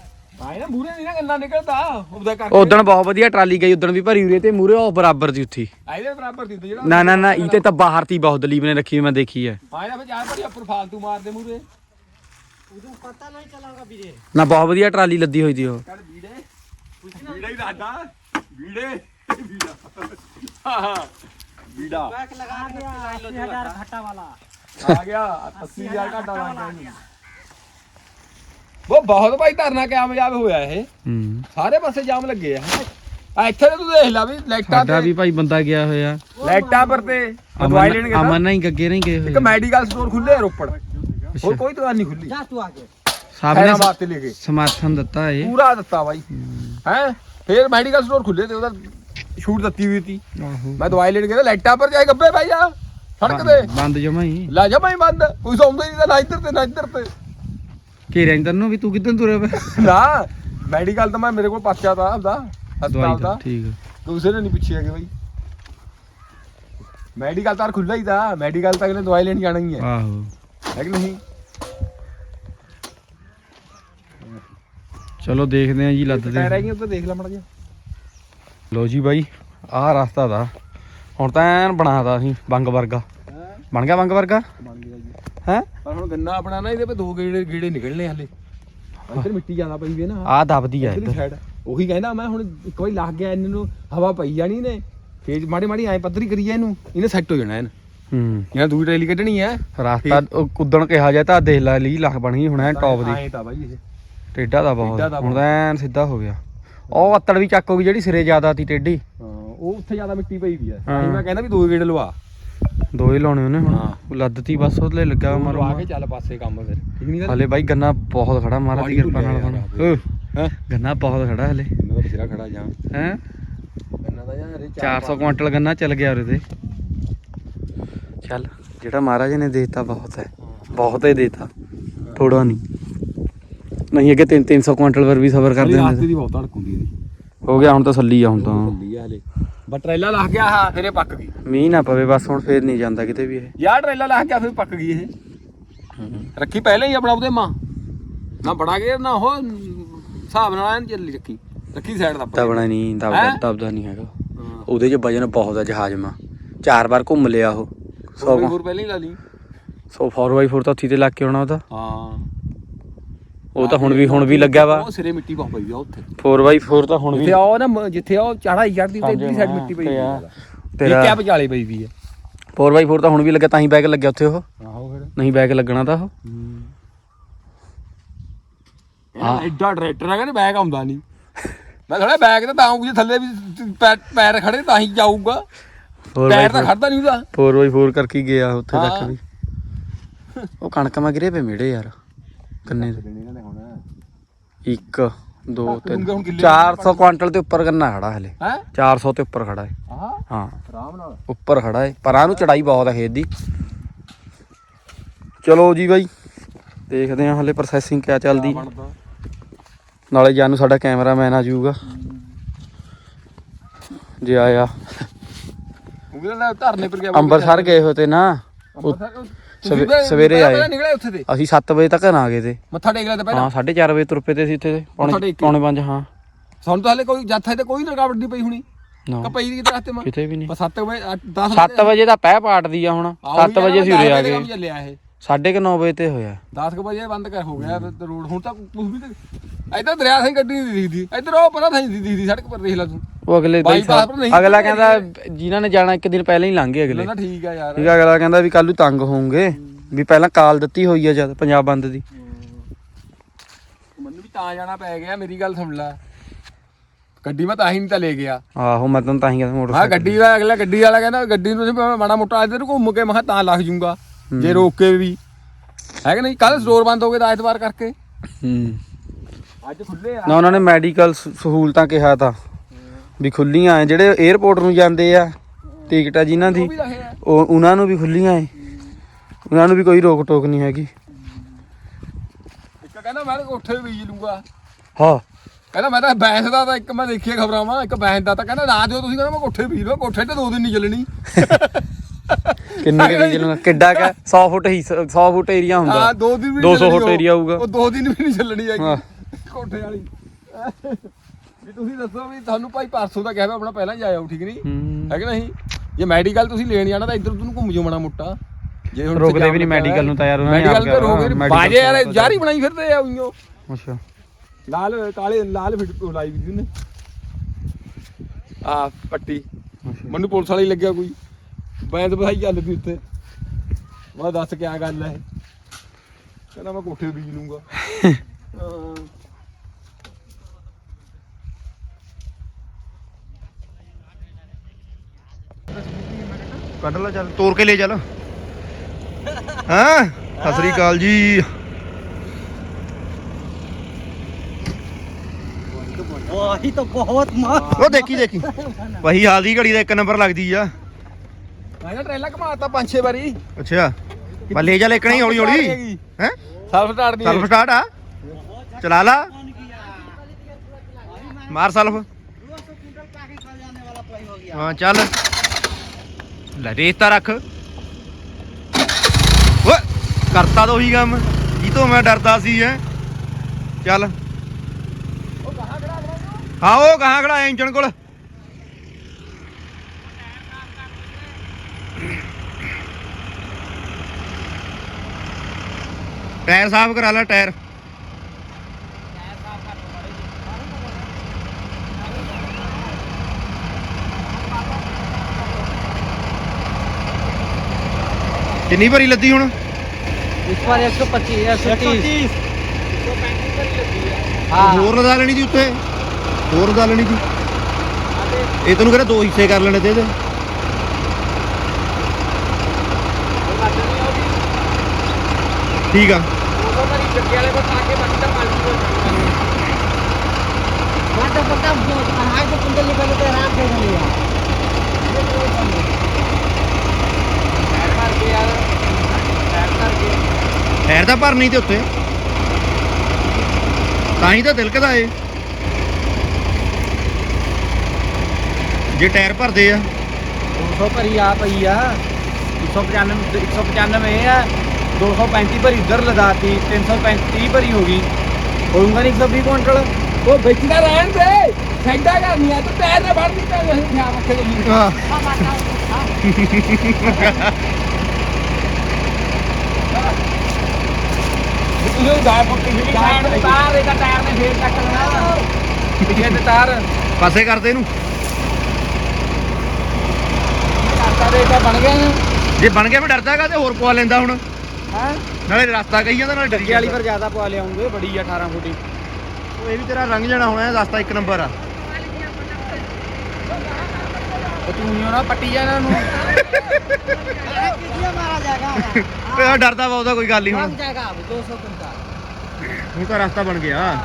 ਨਾ ਮੂਰੇ ਨਹੀਂ ਨਾ ਗੰਨਾ ਨਿਕਲਦਾ। ਉਹਦਾ ਕਰਕੇ ਉਦੋਂ ਬਹੁਤ ਵਧੀਆ ਟਰਾਲੀ ਗਈ ਉਦੋਂ ਵੀ ਭਰੀ ਉਰੇ ਤੇ ਮੂਰੇ ਉਹ ਬਰਾਬਰ ਦੀ ਉੱਥੀ ਆਈਦੇ ਬਰਾਬਰ ਦੀ ਜਿਹੜਾ ਨਾ ਨਾ ਨਾ ਇਹ ਤੇ ਤਾਂ ਬਾਹਰ ਤੀ ਬਹੁਤ ਦਲੀਬ ਨੇ ਰੱਖੀ ਮੈਂ ਦੇਖੀ ਹੈ। ਭਾਈ ਨਾ ਭਰੀ ਉੱਪਰ ਫਾਲਤੂ ਮਾਰਦੇ उधर पता नहीं चला होगा बीरे ਨਾ ਬਹੁਤ ਵਧੀਆ ਟਰਾਲੀ ਲੱਦੀ ਹੋਈ ਦੀ ਉਹ ਕਰ ਵੀੜੇ ਵੀੜਾ ਹੀ ਦਾਦਾ ਵੀੜੇ ਵੀੜਾ ਹਾਂ ਵੀੜਾ बैक लगा दिया अस्सी हजार घाटा वाला ਆ ਗਿਆ 80000 ਘਾਟਾ ਲੱਗ ਗਿਆ ਇਹਨੂੰ। ਉਹ ਬਹੁਤ ਭਾਈ ਧਰਨਾ ਕਾਮਯਾਬ ਹੋਇਆ ਇਹ ਹੂੰ ਸਾਰੇ ਪਾਸੇ ਜਾਮ ਲੱਗੇ ਆ ਆ ਇੱਥੇ ਤੇ ਤੂੰ ਦੇਖ ਲੈ ਵੀ ਲਾਈਟਾਂ ਸਾਡਾ ਤੇ ਵੀ ਭਾਈ ਬੰਦਾ ਗਿਆ ਹੋਇਆ ਲਾਈਟਾਂ ਪਰ ਤੇ ਮੈਂ ਦਵਾਈ ਲੈਣ ਅਮਨ ਗਿਆ ਅਮਨ ਨਹੀਂ ਗੱਗੇ ਨਹੀਂ ਗਏ ਇੱਕ ਹੋਏ ਮੈਡੀਕਲ ਸਟੋਰ ਖੁੱਲੇ ਆ ਰੋਪੜ और कोई तो दुकान नहीं खुली। जा तू आगे। बात लेके समर्थन देता है पूरा देता भाई। हम्म। है? फिर मेडिकल स्टोर खुले थे उधर छूट देती हुई थी। मैं दवाई लेने गया लाइटा पर जाए गब्बे भाई यार सड़क दे बंद जमा ही। ला जमा ही बंद। कोई तो नहीं ना इधर ते ना इधर ते के भी? तू दूर है *laughs* ना मेडिकल तो मैं मेरे को था अस्पताल था तो ठीक है। दूसरे ने नहीं भाई। मेडिकल तार खुला ही था। मेडिकल तक ने दवाई लेने जाना ही है। ਹੀ ਕਿ ਨਹੀਂ। ਚਲੋ ਦੇਖਦੇ ਆ ਜੀ ਲੱਦਦੇ ਆ। ਹੈਗੇ ਉੱਤੇ ਦੇਖ ਲੈ ਮੜਾ ਜੀ ਲੋ ਜੀ ਬਾਈ ਆਹ ਰਸਤਾ ਦਾ। ਹੁਣ ਤਾਂ ਐਨ ਬਣਾਤਾ ਅਸੀਂ ਬੰਗ ਵਰਗਾ। ਬਣ ਗਿਆ ਬੰਗ ਵਰਗਾ? ਬਣ ਗਿਆ ਜੀ। ਹੈ? ਪਰ ਹੁਣ ਗੰਨਾ ਆਪਣਾ ਨਾ ਇਹਦੇ ਪੇ ਦੋ ਗੇੜੇ ਗੇੜੇ ਨਿਕਲਣੇ ਹਲੇ। ਇੱਧਰ ਮਿੱਟੀ ਜ਼ਿਆਦਾ ਪਈ ਵੀ ਨਾ। ਆਹ ਦਬਦੀ ਆ ਇੱਧਰ। ਉਹੀ ਕਹਿੰਦਾ ਮੈਂ ਹੁਣ ਇੱਕ ਵਾਰੀ ਲੱਗ ਗਿਆ ਇਹਨਾਂ ਨੂੰ ਹਵਾ ਪਈ ਜਾਣੀ ਨੇ। ਫੇਰ ਮਾੜੀ ਮਾੜੀ ਐ ਪੱਧਰੀ ਕਰੀ ਜਾ ਇਹਨੂੰ ਇਹਨੇ ਸੈੱਟ ਹੋ ਜਾਣਾ ਇਹਨ। ਹੂੰ। ਇਹਨਾਂ ਦੂਈ ਟਰੇਲੀ ਕੱਢਣੀ ਹੈ ਰਸਤਾ ਉਹ ਕੁੱਦਣ ਕਿਹਾ ਜਾਏ ਤਾਂ ਦੇਖ ਲੈ ਲੀ ਲੱਖ ਬਣ ਗਈ ਹੁਣ ਐ ਟੌਪ ਦੀ। ਐਂ ਤਾਂ ਬਾਈ ਇਹ। ਟੇਡਾ ਦਾ ਬਹੁਤ। ਹੁਣ ਤਾਂ ਐਨ ਸਿੱਧਾ ਹੋ ਗਿਆ। ਉਹ ਅੱਤੜ ਵੀ ਚੱਕ ਹੋ ਗਈ ਜਿਹੜੀ ਸਿਰੇ ਜ਼ਿਆਦਾ ਤੀ ਟੇਢੀ। ਹਾਂ ਉਹ ਉੱਥੇ ਜ਼ਿਆਦਾ ਮਿੱਟੀ ਪਈ ਵੀ ਹਾਂ। ਮੈਂ ਕਹਿੰਦਾ ਵੀ ਦੋ ਗੇੜੇ ਲਵਾ। ਦੋ ਹੀ ਲਾਉਣੇ ਉਹਨੇ ਹੁਣ। ਲੱਦਤੀ ਬਸ ਉਹਦੇ ਲੱਗਾ ਮਾਰੋ। ਆ ਕੇ ਚੱਲ ਪਾਸੇ ਕੰਮ ਫਿਰ। ਠੀਕ ਨਹੀਂ ਗੱਲ? ਹਲੇ ਬਾਈ ਗੰਨਾ ਬਹੁਤ ਖੜਾ ਮਹਾਰਾਜ ਦੀ ਕਿਰਪਾ ਨਾਲ ਓ, ਹੈ? ਗੰਨਾ ਬਹੁਤ ਖੜਾ ਹਲੇ। ਇਹਨਾਂ ਦਾ ਬਥੇਰਾ ਖੜਾ ਜਾਂ। ਹੈ? ਇਹਨਾਂ ਦਾ ਜਾਂ 400 ਕੁਇੰਟਲ ਗੰਨਾ ਚੱਲ ਗਿਆ ਤੇ। ਚੱਲ ਜਿਹੜਾ ਮਹਾਰਾਜ ਨੇ ਦੇਤਾ ਬਹੁਤ ਹੈ। ਬਹੁਤ ਹੀ ਦੇਤਾ। ਥੋੜਾ ਨਹੀਂ। ਨਹੀਂ ਅੱਗੇ 3 300 ਕੁਇੰਟਲ ਪਰ ਵੀ ਸਬਰ ਕਰਦੇ ਹੁੰਦੇ ਸੀ। ਦੀ ਬਹੁਤ ਧੜਕ ਹੁੰਦੀ ਇਹਦੀ ਹੋ ਗਿਆ ਹੁਣ ਤਾਂ ਸੱਲੀ ਆ ਹੁਣ ਤਾਂ। ਚੱਲੀ ਆ ਹਲੇ। ਬਟ ਟਰੇਲਾ ਲੱਗ ਗਿਆ ਹਾਂ ਫਿਰ ਇਹ ਪੱਕ ਗਈ। ਮੀਂਹ ਨਾ ਪਵੇ ਬਸ ਹੁਣ ਫੇਰ ਨਹੀਂ ਜਾਂਦਾ ਕਿਤੇ ਵੀ ਇਹ। ਯਾਰ ਟਰੇਲਾ ਲੱਗ ਗਿਆ ਫਿਰ ਪੱਕ ਗਈ ਇਹ। ਰੱਖੀ ਪਹਿਲੇ ਹੀ ਆਪਣਾ ਉਹਦੇ ਮਾਂ। ਨਾ ਬੜਾ ਗੇਰ ਨਾ ਉਹ ਹਿਸਾਬ ਨਾਲ ਐਨ ਚੱਲੀ ਰੱਖੀ ਰੱਖੀ ਸਾਈਡ ਦਾ ਦਬਣਾ ਨਹੀਂ ਦਬਦਾ ਹੈਂ? ਦਬਦਾ ਨਹੀਂ ਹੈਗਾ। ਉਹਦੇ 'ਚ ਵਜਨ ਬਹੁਤ ਹੈ ਜਹਾਜ਼ ਮਾ। ਚਾਰ ਵਾਰ ਘੁੰਮ ਲਿਆ ਉਹ। ਸੌ 100 ਪਹਿਲੇ ਹੀ ਲਾ ਲਈ। ਸੋ 4x4 ਤਾਂ ਉੱਥੀ ਤੇ ਲੱਗ ਕੇ ਆਉਣਾ ਉਹਦਾ ਹਾਂ। ਉਹ ਤਾਂ ਹੁਣ ਵੀ ਹੁਣ ਵੀ ਲੱਗਿਆ ਵਾ। ਉਹ ਸਿਰੇ ਮਿੱਟੀ ਬਹੁਤ ਪਈ ਆ ਉੱਥੇ। 4x4 ਤਾਂ ਹੁਣ ਵੀ ਜਿੱਥੇ ਉਹ ਨਾ ਮ- ਜਿੱਥੇ ਉਹ ਚਾੜਾ ਚੜਦੀ ਤੇ ਇਧਰਲੀ ਸਾਈਡ ਮਿੱਟੀ ਪਈ। ਹੈ ਤੇਰਾ ਇਹ ਕਿਆ ਵਿਚਾਲੇ ਪਈ ਵੀ ਹੈ 4x4 ਤਾਂ ਹੁਣ ਵੀ ਲੱਗਾ ਤਾਂ ਹੀ ਬੈਗ ਲੱਗਿਆ ਉੱਥੇ ਉਹ। ਆਹੋ ਫਿਰ। ਨਹੀਂ ਬੈਗ ਲੱਗਣਾ ਤਾਂ ਉਹ। ਹਾਂ। ਐਡਾ ਟਰੈਕਟਰ ਆ ਕਹਿੰਦੇ ਬੈਗ ਆਉਂਦਾ ਨਹੀਂ। ਮੈਂ ਥੋੜਾ ਬੈਗ ਤਾਂ ਤਾਂ ਆਉਂਗੀ ਥੱਲੇ ਵੀ ਪੈਰ- ਪੈਰ ਖੜੇ ਤਾਂ ਹੀ ਜਾਊਗਾ। ਪੈਰ ਤਾਂ 4x4 ਖੜਦਾ ਨਹੀਂ ਉਹਦਾ। 4x4 ਕਰਕੇ ਹੀ ਗਿਆ ਉੱਥੇ ਤੱਕ ਹਾਂ। ਵੀ? ਉਹ ਕਣਕ ਮਾ ਗਿਰੇ ਪਏ ਮੇੜੇ ਯਾਰ ਕੰਨੇ ਦੇ? ਇਹਨਾਂ ਨੇ ਹੁਣ? 1 2 ਢੱਕ 3 ਦੂੰਗੇ ਹੁਣ ਕਿੱਲੇ 400 ਕੁਇੰਟਲ ਦੇ ਉੱਪਰ ਗੰਨਾ ਖੜਾ ਹਲੇ। ਹੈ? 400 ਤੇ ਉੱਪਰ ਖੜਾ ਹੈ ਆਹ? ਹਾਂ। ਆਰਾਮ ਨਾਲ। ਉੱਪਰ ਖੜਾ ਹੈ ਪਰਾਂ ਨੂੰ ਚੜਾਈ ਬਹੁਤ ਹੈ ਖੇਤ ਦੀ। ਚਲੋ ਜੀ ਬਾਈ ਦੇਖਦੇ ਹਾਂ ਹਲੇ ਪ੍ਰੋਸੈਸਿੰਗ ਕਿਆ ਚੱਲਦੀ। ਬਣਦਾ? ਨਾਲੇ ਜਾਨੂੰ ਸਾਡਾ ਕੈਮਰਾਮੈਨ ਆ ਜਾਊਗਾ। ਜੇ ਆਇਆ। ਉਹ ਵੀ ਨਾ ਧਰਨੇ ਪਰ ਗਿਆ ਅੰਬਰਸਰ ਗਏ ਹੋਏ ਤੇ ਨਾ। ਸਵੇ- ਸਵੇਰੇ ਆਏ। ਨਿਕਲੇ ਉੱਥੇ ਤੇ? ਅਸੀਂ 7 ਵਜੇ ਤੱਕ ਨਾ ਗਏ ਤੇ। ਮੱਥਾ ਟੇਕ ਲਿਆ ਤੇ ਹਾਂ ਪਹਿਲਾਂ 4:30 ਵਜੇ ਤੁਰ ਪਏ ਤੇ ਅਸੀਂ ਇੱਥੇ ਪੌਣੇ। ਪੌਣੇ 5 ਹਾਂ। ਸਾਨੂੰ ਤਾਂ ਹਲੇ ਕੋਈ ਜੱਥਾ ਤੇ ਕੋਈ ਰੁਕਾਵਟ ਨਹੀਂ ਪਈ ਹੁਣੀ। ਕਪਈ ਦੀ ਰਸਤੇ ਮਾ ਕਿਤੇ ਵੀ ਨਹੀਂ। 7 ਵਜੇ 10 7 ਵਜੇ ਦਾ ਪਹਿ ਪਾਟਦੀ ਆ ਹੁਣ। 7 ਵਜੇ ਅਸੀਂ ਉਰੇ ਆ ਗਏ। 9:30 ਵਜੇ ਤੇ ਹੋਇਆ। 10 ਵਜੇ ਬੰਦ ਕਰ ਹੋ ਗਿਆ ਰੋਡ। ਹੁਣ ਤਾਂ ਕੁਝ ਵੀ ਇੱਧਰ ਦਰਿਆ ਸਿੰਘ ਗੱਡੀ ਨਹੀਂ ਦਿਖਦੀ ਇੱਧਰ ਉਹ ਪਰਾਂ ਥਾਂ ਦਿਖਦੀ ਸੜਕ ਪਰ ਦੇਖ ਲੈ ਤੂੰ। ਉਹ ਅਗਲੇ ਦਿਨ ਬਾਈਪਾਸ ਪਰ ਨਹੀਂ ਅਗਲਾ ਕਹਿੰਦਾ ਜਿਨ੍ਹਾਂ ਨੇ ਜਾਣਾ ਇੱਕ ਦਿਨ ਪਹਿਲਾਂ ਹੀ ਲੰਘ ਅਗਲੇ। ਨਾ ਠੀਕ ਆ ਯਾਰ। ਠੀਕ ਆ ਅਗਲਾ ਕਹਿੰਦਾ ਵੀ ਕੱਲ ਨੂੰ ਤੰਗ ਹੋਵੋਗੇ ਵੀ ਪਹਿਲਾਂ ਕਾਲ ਦਿੱਤੀ ਹੋਈ ਆ ਜਦ ਪੰਜਾਬ ਬੰਦ ਦੀ। ਮੈਨੂੰ ਵੀ ਤਾਂ ਜਾਣਾ ਪੈ ਗਿਆ ਮੇਰੀ ਗੱਲ ਸੁਣ ਲੈ। ਗੱਡੀ ਮੈਂ ਤਾਂ ਹੀ ਨਹੀਂ ਤਾਂ ਲੈ ਗਿਆ। ਆਹੋ ਮੈਂ ਤਾਂ ਹੀ ਕਹਿੰਦਾ ਹਾਂ ਗੱਡੀ ਦਾ ਅਗਲਾ ਗੱਡੀ ਵਾਲਾ ਕਹਿੰਦਾ ਗੱਡੀ ਨੂੰ ਤੁਸੀਂ ਮਾੜਾ ਮੋਟਾ ਇੱਧਰ ਘੁੰਮ ਕੇ ਮੈਂ ਤਾਂ ਲੱਗ ਜੂੰਗਾ। ਜੇ ਰੋਕ ਕੇ ਵੀ। ਹੈ ਕਿ ਨਹੀਂ? ਕੱਲ ਸਟੋਰ ਬੰਦ ਹੋ ਗਏ ਤਾਂ ਐਤਵਾਰ ਕਰਕੇ। ਹੂੰ। ਅੱਜ ਖੁੱਲੇ ਆ। ਨਾ ਉਹਨਾਂ ਨੇ ਮੈਡੀਕਲ ਸਹੂਲਤਾਂ ਕਿਹਾ ਤਾਂ। ਵੀ ਖੁੱਲੀਆਂ ਐ ਜਿਹੜੇ 에어ਪੋਰਟ ਨੂੰ ਜਾਂਦੇ ਆ ਟਿਕਟ ਜਿਨ੍ਹਾਂ ਦੀ ਉਹ ਉਹਨਾਂ ਨੂੰ ਵੀ ਖੁੱਲੀਆਂ ਐ। ਉਹਨਾਂ ਨੂੰ ਵੀ ਕੋਈ ਰੋਕ ਟੋਕ ਨਹੀਂ ਹੈਗੀ। ਇੱਕ ਕਹਿੰਦਾ ਮੈਂ ਕੋਠੇ ਬੀਜ ਲੂੰਗਾ ਹਾਂ। ਕਹਿੰਦਾ ਮੈਂ ਤਾਂ ਬੈਂਸ ਦਾ ਤਾਂ ਇੱਕ ਮੈਂ ਦੇਖਿਆ ਖਬਰਾਂ ਵਾ ਇੱਕ ਬੈਂਸ ਦਾ ਤਾਂ ਕਹਿੰਦਾ ਨਾ ਦਿਓ ਤੁਸੀਂ ਕਹਿੰਦਾ ਮੈਂ ਕੋਠੇ ਬੀਜ ਲਵਾਂ ਕੋਠੇ ਤੇ ਦੋ ਦਿਨ ਨਹੀਂ ਚੱਲਣੀ। ਕਿੰਨੇ ਕਿ ਨੂੰ ਕਿੱਡਾ ਕਾ 100 ਫੁੱਟ ਹੀ 100 ਫੁੱਟ ਏਰੀਆ ਹੁੰਦਾ। ਹਾਂ ਦੋ ਦਿਨ ਵੀ 200 ਚੱਲਣੀ ਫੁੱਟ ਉਹ। ਏਰੀਆ ਹੋਊਗਾ। ਉਹ ਦੋ ਦਿਨ ਵੀ ਨਹੀਂ ਚੱਲਣੀ ਹਾਂ। ਹੈਗੀ ਕੋਠੇ ਵਾਲੀ। ਵੀ ਤੁਸੀਂ ਦੱਸੋ ਵੀ ਤੁਹਾਨੂੰ ਭਾਈ ਪਰਸੋਂ ਦਾ ਕਿਹਾ ਵਾ ਆਪਣਾ ਪਹਿਲਾਂ ਜਾ ਆਓ ਠੀਕ ਨਹੀਂ? ਹੂੰ। ਕਿ ਨਹੀਂ? ਜੇ ਮੈਡੀਕਲ ਤੁਸੀਂ ਲੈਣ ਜਾਣਾ ਤਾਂ ਇੱਧਰ ਉੱਧਰ ਨੂੰ ਘੁੰਮ ਜਾਓ ਮਾੜਾ ਮੋਟਾ। ਜੇ ਹੁਣ ਰੋਕਦੇ ਵੀ ਨਹੀਂ medical ਨੂੰ ਤਾਂ ਯਾਰ ਉਹਨਾਂ ਨੇ ਆਪ ਤਾਂ medical ਬਾਜੇ ਯਾਰ ਜਾਰੀ ਬਣਾਈ ਫਿਰਦੇ ਆ ਉਈਓ ਅੱਛਾ। ਲਾਲ ਕਾਲੇ ਲਾਲ ਫਿੱਟ ਲਾਈ ਵੀ ਉਹਨੇ। ਆ ਪੱਟੀ। ਮੈਨੂੰ ਪੁਲਿਸ ਵਾਲੀ ਲੱਗਿਆ ਕੋਈ। ਬੈਂਦ ਬਧਾਈ ਚੱਲਦੀ ਉੱਤੇ ਮੈਂ ਦੱਸ ਕਿਆ ਗੱਲ ਹੈ ਕਹਿੰਦਾ ਮੈਂ ਕੋਠੇ ਬੀਜ ਲੂੰਗਾ *laughs* ਹਾਂ ਕੱਢ ਲੈ ਚੱਲ ਤੋਰ ਕੇ ਲੈ ਚੱਲ। ਹਾਂ? ਸਤਿ ਸ੍ਰੀ ਅਕਾਲ ਜੀ। ਵਾਹੀ ਤਾਂ ਬਹੁਤ ਮਾਰ। ਉਹ ਦੇਖੀ ਦੇਖੀ। ਵਹੀ ਹਾਲ ਦੀ ਘੜੀ ਦਾ ਇੱਕ ਨੰਬਰ ਲੱਗਦੀ ਆ। ਮੈਂ ਟ੍ਰੇਲਾ ਘਮਾਤਾ ਪੰਜ ਛੇ ਵਾਰੀ। ਅੱਛਾ। ਮੈਂ ਲੈ ਜਾ ਲੈ ਕਣੀ ਹੌਲੀ ਹੌਲੀ। ਹੈ? ਸੈਲਫ ਸਟਾਰਟ ਨਹੀਂ ਸੈਲਫ ਸਟਾਰਟ ਆ? ਚਲਾ ਲਾ। ਮਾਰ ਸੈਲਫ ਹਾਂ ਚੱਲ। ਲੈ ਰੇਤ ਤਾਂ ਰੱਖ। ਓਏ, ਕਰਤਾ ਤਾਂ ਉਹੀ ਕੰਮ। ਕੀ ਤੋਂ ਮੈਂ ਡਰਦਾ ਸੀ ਐ ਚੱਲ। ਹਾਂ, ਉਹ ਕਹਾਂ ਖੜਾ ਇੰਜਣ ਕੋਲ। ਟਾਇਰ ਸਾਫ਼ ਕਰਾ ਲੈ, ਟਾਇਰ। ਕਿੰਨੀ ਭਰੀ ਲੱਦੀ ਹੁਣ? ਇਸ ਵਾਰ 125 130 ਹਾਂ। ਹੋਰ ਲਗਾ ਲੈਣੀ ਜੀ ਉੱਤੇ ਹੋਰ ਲਗਾ ਲੈਣੀ ਜੀ। ਇਹ ਤੈਨੂੰ ਕਹਿੰਦਾ ਦੋ ਹਿੱਸੇ ਕਰ ਲੈਣੇ ਤੇ ਇਹਦੇ? ਠੀਕ ਆ। ਵਾਟਰ ਪਟਾ ਹਾਈ ਤੋਂ ਕੁੰਡਲੀ ਬਣ ਕੇ ਰਾਮ ਦੇ ਟਾਇਰ ਤਾਂ ਭਰਨੀ ਤੇ ਉੱਤੇ ਤਾਂ ਹੀ ਤਾਂ ਤਿਲਕਦਾ ਏ। ਜੇ ਟਾਇਰ ਭਰਦੇ ਆ। 200 ਭਰੀ ਆ ਪਈ ਆ। 195 195 ਇਹ ਆ। 235 ਭਰੀ ਉਧਰ ਲਦਾਤੀ 335 ਭਰੀ ਹੋ ਗਈ। ਹੋਊਗਾ ਨਹੀਂ 120 ਕੁਇੰਟਲ। ਉਹ ਵੇਚਦਾ ਰਹਿਣ ਦੇ। ਸੈਂਡਾ ਕਰਨੀ ਆ ਤੂੰ ਪੈਰ ਨਾ ਦਿੱਤਾ ਇਹ ਖਿਆਲ ਰੱਖੇ ਜੀ ਹਾਂ ਤੁਸੀਂ ਗਾਇ ਪੁੱਟੀ ਵੀ ਸਾਈਡ ਤੇ ਤਾਰ ਦੇਗਾ ਟਾਇਰ ਨੇ ਫੇਰ ਟੱਕ ਲੈਣਾ। ਪਿੱਛੇ ਤੇ ਤਾਰ। ਪਾਸੇ ਕਰਦੇ ਇਹਨੂੰ। ਕਰਤਾ ਦੇ ਤਾਂ ਬਣ ਗਿਆ ਨਾ। ਜੇ ਬਣ ਗਿਆ ਮੈਂ ਡਰਦਾਗਾ ਤੇ ਹੋਰ ਪਵਾ ਲੈਂਦਾ ਹੁਣ। ਹੈ? ਨਾਲੇ ਰਸਤਾ ਕਹੀ ਜਾਂਦਾ ਨਾਲੇ ਡਰੀ ਵਾਲੀ ਪਰ ਜ਼ਿਆਦਾ ਪਵਾ ਲਿਆਉਂਗੇ ਬੜੀ ਆ 18 ਫੁੱਟੀ ਉਹ ਇਹ ਵੀ ਤੇਰਾ ਰੰਗ ਜਾਣਾ ਹੋਣਾ ਰਸਤਾ ਇੱਕ ਨੰਬਰ ਆ ਉਹ ਤੂੰ ਨਹੀਂ ਹੋਣਾ ਪੱਟੀ ਜਾ ਇਹਨਾਂ ਨੂੰ। ਕਿੱਥੇ ਮਾਰਾ ਜਾਏਗਾ ਕੋਈ ਗੱਲ ਨਹੀਂ ਹੁਣ। ਹੁਣ ਤਾਂ ਰਸਤਾ ਬਣ ਗਿਆ। ਆਹ